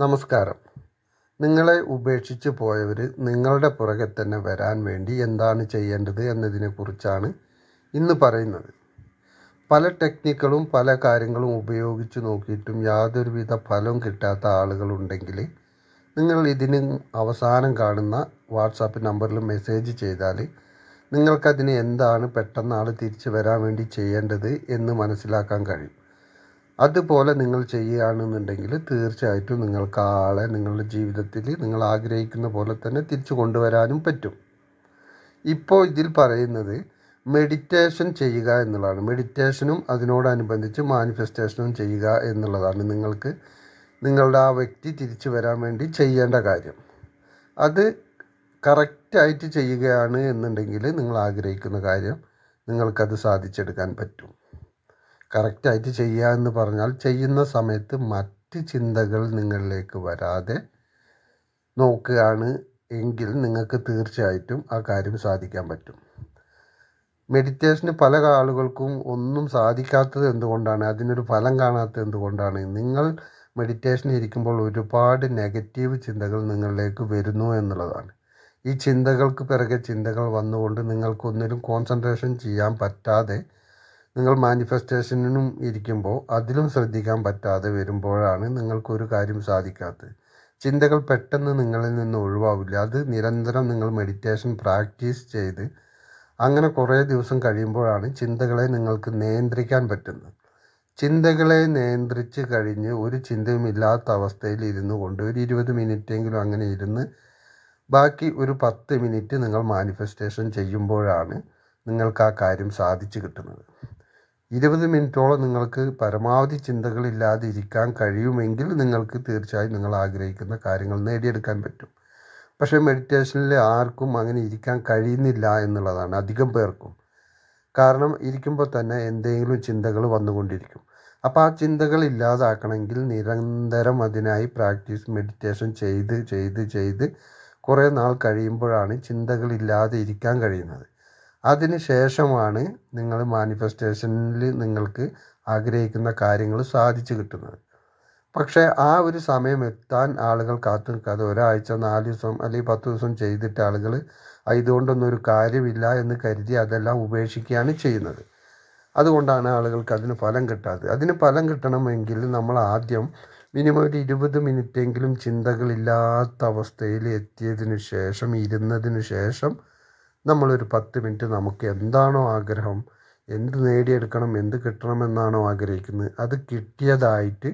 നമസ്കാരം. നിങ്ങളെ ഉപേക്ഷിച്ച് പോയവർ നിങ്ങളുടെ പുറകെ തന്നെ വരാൻ വേണ്ടി എന്താണ് ചെയ്യേണ്ടത് എന്നതിനെക്കുറിച്ചാണ് ഇന്ന് പറയുന്നത്. പല ടെക്നിക്കുകളും പല കാര്യങ്ങളും ഉപയോഗിച്ച് നോക്കിയിട്ടും യാതൊരുവിധ ഫലവും കിട്ടാത്ത ആളുകളുണ്ടെങ്കിൽ നിങ്ങൾ ഇതിന് അവസാനം കാണുന്ന വാട്സാപ്പ് നമ്പറിൽ മെസ്സേജ് ചെയ്താൽ നിങ്ങൾക്കതിന് എന്താണ് പെട്ടെന്ന് ആൾ തിരിച്ചു വരാൻ വേണ്ടി ചെയ്യേണ്ടത് എന്ന് മനസ്സിലാക്കാൻ കഴിയും. അതുപോലെ നിങ്ങൾ ചെയ്യുകയാണെന്നുണ്ടെങ്കിൽ തീർച്ചയായിട്ടും നിങ്ങൾക്ക് ആളെ നിങ്ങളുടെ ജീവിതത്തിൽ നിങ്ങൾ ആഗ്രഹിക്കുന്ന പോലെ തന്നെ തിരിച്ചു കൊണ്ടുവരാനും പറ്റും. ഇപ്പോൾ ഇതിൽ പറയുന്നത് മെഡിറ്റേഷൻ ചെയ്യുക എന്നുള്ളതാണ്. മെഡിറ്റേഷനും അതിനോടനുബന്ധിച്ച് മാനിഫെസ്റ്റേഷനും ചെയ്യുക എന്നുള്ളതാണ് നിങ്ങൾക്ക് നിങ്ങളുടെ ആ വ്യക്തി തിരിച്ചു വരാൻ വേണ്ടി ചെയ്യേണ്ട കാര്യം. അത് കറക്റ്റായിട്ട് ചെയ്യുകയാണ് എന്നുണ്ടെങ്കിൽ നിങ്ങൾ ആഗ്രഹിക്കുന്ന കാര്യം നിങ്ങൾക്കത് സാധിച്ചെടുക്കാൻ പറ്റും. കറക്റ്റായിട്ട് ചെയ്യുക എന്ന് പറഞ്ഞാൽ ചെയ്യുന്ന സമയത്ത് മറ്റ് ചിന്തകൾ നിങ്ങളിലേക്ക് വരാതെ നോക്കുകയാണ് എങ്കിൽ നിങ്ങൾക്ക് തീർച്ചയായിട്ടും ആ കാര്യം സാധിക്കാൻ പറ്റും. മെഡിറ്റേഷന് പല ആളുകൾക്കും ഒന്നും സാധിക്കാത്തത് എന്തുകൊണ്ടാണ്? അതിനൊരു ഫലം കാണാത്തത് എന്തുകൊണ്ടാണ്? നിങ്ങൾ മെഡിറ്റേഷൻ ഇരിക്കുമ്പോൾ ഒരുപാട് നെഗറ്റീവ് ചിന്തകൾ നിങ്ങളിലേക്ക് വരുന്നു എന്നുള്ളതാണ്. ഈ ചിന്തകൾക്ക് പിറകെ ചിന്തകൾ വന്നുകൊണ്ട് നിങ്ങൾക്കൊന്നിലും കോൺസെൻട്രേഷൻ ചെയ്യാൻ പറ്റാതെ നിങ്ങൾ മാനിഫെസ്റ്റേഷനും ഇരിക്കുമ്പോൾ അതിലും ശ്രദ്ധിക്കാൻ പറ്റാതെ വരുമ്പോഴാണ് നിങ്ങൾക്കൊരു കാര്യം സാധിക്കാത്തത്. ചിന്തകൾ പെട്ടെന്ന് നിങ്ങളിൽ നിന്ന് ഒഴിവാവില്ല. അത് നിരന്തരം നിങ്ങൾ മെഡിറ്റേഷൻ പ്രാക്ടീസ് ചെയ്ത് അങ്ങനെ കുറേ ദിവസം കഴിയുമ്പോഴാണ് ചിന്തകളെ നിങ്ങൾക്ക് നിയന്ത്രിക്കാൻ പറ്റുന്നത്. ചിന്തകളെ നിയന്ത്രിച്ച് കഴിഞ്ഞ് ഒരു ചിന്തയും ഇല്ലാത്ത അവസ്ഥയിൽ ഇരുന്നു കൊണ്ട് ഒരു ഇരുപത് മിനിറ്റെങ്കിലും അങ്ങനെ ഇരുന്ന് ബാക്കി ഒരു പത്ത് മിനിറ്റ് നിങ്ങൾ മാനിഫെസ്റ്റേഷൻ ചെയ്യുമ്പോഴാണ് നിങ്ങൾക്ക് ആ കാര്യം സാധിച്ചു കിട്ടുന്നത്. ഇരുപത് മിനിറ്റോളം നിങ്ങൾക്ക് പരമാവധി ചിന്തകളില്ലാതെ ഇരിക്കാൻ കഴിയുമെങ്കിൽ നിങ്ങൾക്ക് തീർച്ചയായും നിങ്ങൾ ആഗ്രഹിക്കുന്ന കാര്യങ്ങൾ നേടിയെടുക്കാൻ പറ്റും. പക്ഷേ മെഡിറ്റേഷനിൽ ആർക്കും അങ്ങനെ ഇരിക്കാൻ കഴിയുന്നില്ല എന്നുള്ളതാണ് അധികം പേർക്കും. കാരണം ഇരിക്കുമ്പോൾ തന്നെ എന്തെങ്കിലും ചിന്തകൾ വന്നുകൊണ്ടിരിക്കും. അപ്പോൾ ആ ചിന്തകൾ ഇല്ലാതാക്കണമെങ്കിൽ നിരന്തരം അതിനായി പ്രാക്ടീസ് മെഡിറ്റേഷൻ ചെയ്ത് ചെയ്ത് ചെയ്ത് കുറേ നാൾ കഴിയുമ്പോഴാണ് ചിന്തകളില്ലാതെ ഇരിക്കാൻ കഴിയുന്നത്. അതിന് ശേഷമാണ് നിങ്ങൾ മാനിഫെസ്റ്റേഷനിൽ നിങ്ങൾക്ക് ആഗ്രഹിക്കുന്ന കാര്യങ്ങൾ സാധിച്ചു കിട്ടുന്നത്. പക്ഷേ ആ ഒരു സമയം എത്താൻ ആളുകൾ കാത്തു നിൽക്കാതെ ഒരാഴ്ച നാല് ദിവസം അല്ലെങ്കിൽ പത്ത് ദിവസം ചെയ്തിട്ട് ആളുകൾ ഇതുകൊണ്ടൊന്നും ഒരു കാര്യമില്ല എന്ന് കരുതി അതെല്ലാം ഉപേക്ഷിക്കുകയാണ് ചെയ്യുന്നത്. അതുകൊണ്ടാണ് ആളുകൾക്ക് അതിന് ഫലം കിട്ടാത്തത്. അതിന് ഫലം കിട്ടണമെങ്കിൽ നമ്മൾ ആദ്യം മിനിമം ഒരു ഇരുപത് മിനിറ്റെങ്കിലും ചിന്തകളില്ലാത്ത അവസ്ഥയിൽ എത്തിയതിന് ശേഷം ഇരുന്നതിന് ശേഷം നമ്മളൊരു പത്ത് മിനിറ്റ് നമുക്ക് എന്താണോ ആഗ്രഹം എന്ത് നേടിയെടുക്കണം എന്ത് കിട്ടണമെന്നാണോ ആഗ്രഹിക്കുന്നത് അത് കിട്ടിയതായിട്ട്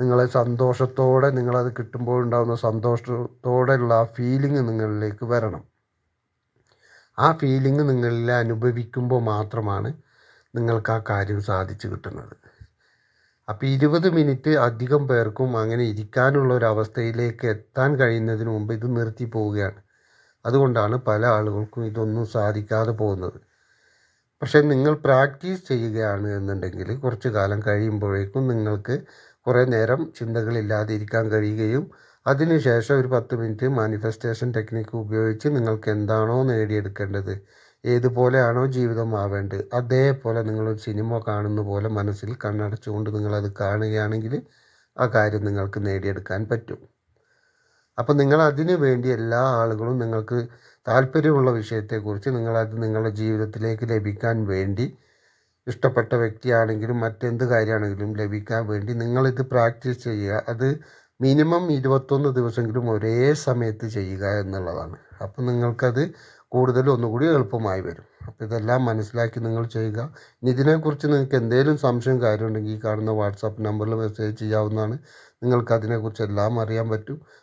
നിങ്ങളെ സന്തോഷത്തോടെ നിങ്ങളത് കിട്ടുമ്പോൾ ഉണ്ടാകുന്ന സന്തോഷത്തോടെയുള്ള ആ ഫീലിംഗ് നിങ്ങളിലേക്ക് വരണം. ആ ഫീലിംഗ് നിങ്ങളിൽ അനുഭവിക്കുമ്പോൾ മാത്രമാണ് നിങ്ങൾക്ക് ആ കാര്യം സാധിച്ചു കിട്ടുന്നത്. അപ്പോൾ ഇരുപത് മിനിറ്റ് അധികം പേർക്കും അങ്ങനെ ഇരിക്കാനുള്ള ഒരു അവസ്ഥയിലേക്ക് എത്താൻ കഴിയുന്നതിന് മുമ്പ് ഇത് നിർത്തി പോവുകയാണ്. അതുകൊണ്ടാണ് പല ആളുകൾക്കും ഇതൊന്നും സാധിക്കാതെ പോകുന്നത്. പക്ഷേ നിങ്ങൾ പ്രാക്ടീസ് ചെയ്യുകയാണ് എന്നുണ്ടെങ്കിൽ കുറച്ച് കാലം കഴിയുമ്പോഴേക്കും നിങ്ങൾക്ക് കുറേ നേരം ചിന്തകളില്ലാതെ ഇരിക്കാൻ കഴിയുകയും അതിനുശേഷം ഒരു പത്ത് മിനിറ്റ് മാനിഫെസ്റ്റേഷൻ ടെക്നിക്ക് ഉപയോഗിച്ച് നിങ്ങൾക്ക് എന്താണോ നേടിയെടുക്കേണ്ടത് ഏതുപോലെയാണോ ജീവിതം ആവേണ്ടത് അതേപോലെ നിങ്ങളൊരു സിനിമ കാണുന്ന പോലെ മനസ്സിൽ കണ്ണടച്ചുകൊണ്ട് നിങ്ങളത് കാണുകയാണെങ്കിൽ ആ കാര്യം നിങ്ങൾക്ക് നേടിയെടുക്കാൻ പറ്റും. അപ്പോൾ നിങ്ങൾ അതിന് വേണ്ടി എല്ലാ ആളുകളും നിങ്ങൾക്ക് താല്പര്യമുള്ള വിഷയത്തെക്കുറിച്ച് നിങ്ങളത് നിങ്ങളുടെ ജീവിതത്തിലേക്ക് ലഭിക്കാൻ വേണ്ടി ഇഷ്ടപ്പെട്ട വ്യക്തിയാണെങ്കിലും മറ്റെന്ത് കാര്യമാണെങ്കിലും ലഭിക്കാൻ വേണ്ടി നിങ്ങളിത് പ്രാക്ടീസ് ചെയ്യുക. അത് മിനിമം ഇരുപത്തൊന്ന് ദിവസമെങ്കിലും ഒരേ സമയത്ത് ചെയ്യുക എന്നുള്ളതാണ്. അപ്പോൾ നിങ്ങൾക്കത് കൂടുതൽ ഒന്നുകൂടി എളുപ്പമായി വരും. അപ്പോൾ ഇതെല്ലാം മനസ്സിലാക്കി നിങ്ങൾ ചെയ്യുക. ഇനി ഇതിനെക്കുറിച്ച് നിങ്ങൾക്ക് എന്തെങ്കിലും സംശയം കാര്യമുണ്ടെങ്കിൽ ഈ കാണുന്ന വാട്സാപ്പ് നമ്പറിൽ മെസ്സേജ് ചെയ്യാവുന്നതാണ്. നിങ്ങൾക്ക് അതിനെക്കുറിച്ച് എല്ലാം അറിയാൻ പറ്റും.